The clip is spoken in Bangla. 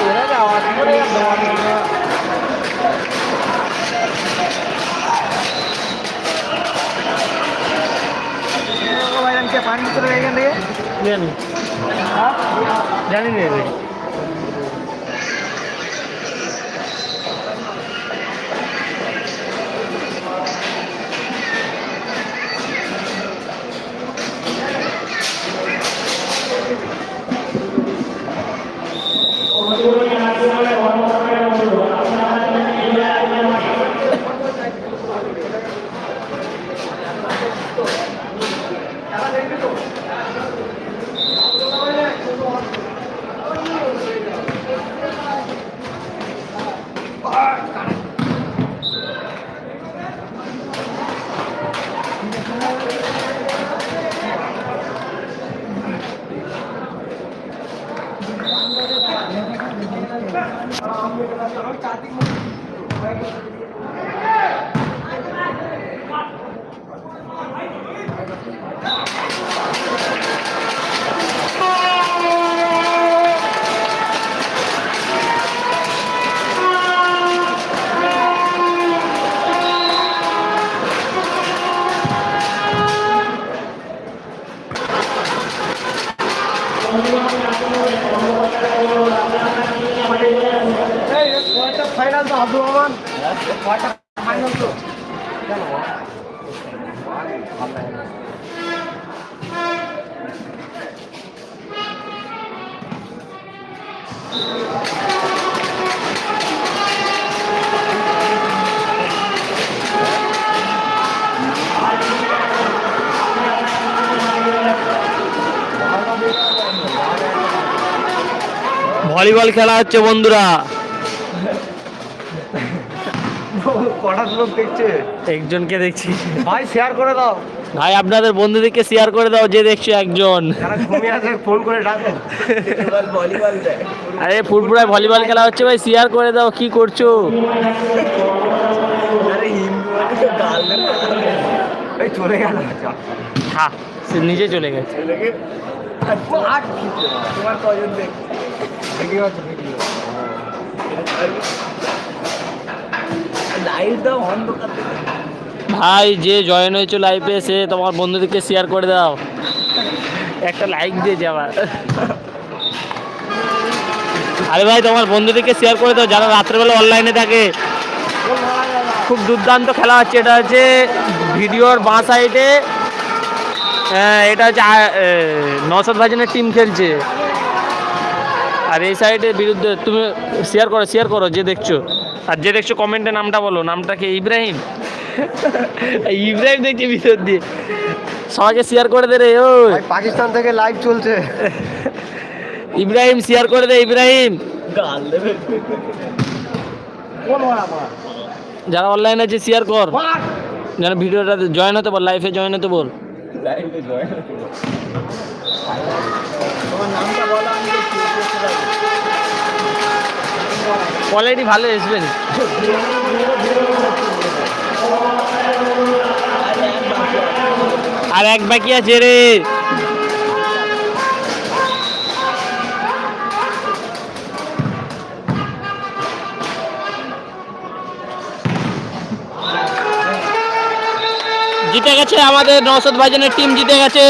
Jangan Jawa Timur dia dia nih ini রে। ফাইনাল তো রহমান। ভলিবল খেলা হচ্ছে বন্ধুরা। কটা লোক দেখছে একজনকে দেখছি। ভাই শেয়ার করে দাও। ভাই আপনাদের বন্ধুদেরকে শেয়ার করে দাও যে দেখছ একজন। ফোন করে ডাকো। আরে ফুটবলায় ভলিবল খেলা হচ্ছে ভাই শেয়ার করে দাও কি করছ? চলে গেল। হ্যাঁ সে নিজে চলে গেছে। তোমার কজন দেখ ভাই, যে জয়েন হয়েছে লাইভে সে তোমার বন্ধুদেরকে শেয়ার করে দাও। একটা লাইক দিয়ে যাবা আরে। ভাই, তোমার বন্ধুদেরকে শেয়ার করে দাও, যারা রাত্রেবেলা অনলাইনে থাকে। খুব দুর্দান্ত খেলা হচ্ছে। এটা হচ্ছে ভিডিওর বাঁ সাইডে হ্যাঁ এটা হচ্ছে নশদ ভাজনের টিম খেলছে। আর এই সাইডে বিরুদ্ধে, তুমি শেয়ার করো শেয়ার করো, যে দেখছ। আর যে দেখছ কমেন্টে নামটা বলো নামটা কি ইব্রাহিম? ইব্রাহিম দেখছি ভিতর দিয়ে। সবাইকে শেয়ার করে দে রে ও পাকিস্তান থেকে লাইভ চলছে। ইব্রাহিম শেয়ার করে দে ইব্রাহিম। গাল দেবে। কোন ওরা আমার? যারা অনলাইন আছে শেয়ার কর। যেন ভিডিওটা জয়েন হতে বল লাইফে জয়েন হতে বল। লাইভে জয়েন কোয়ালিটি ভালো আসবেন আর এক বাকি আছে রে। জিতে গেছে আমাদের নৌসদ ভাইজানের টিম জিতে গেছে।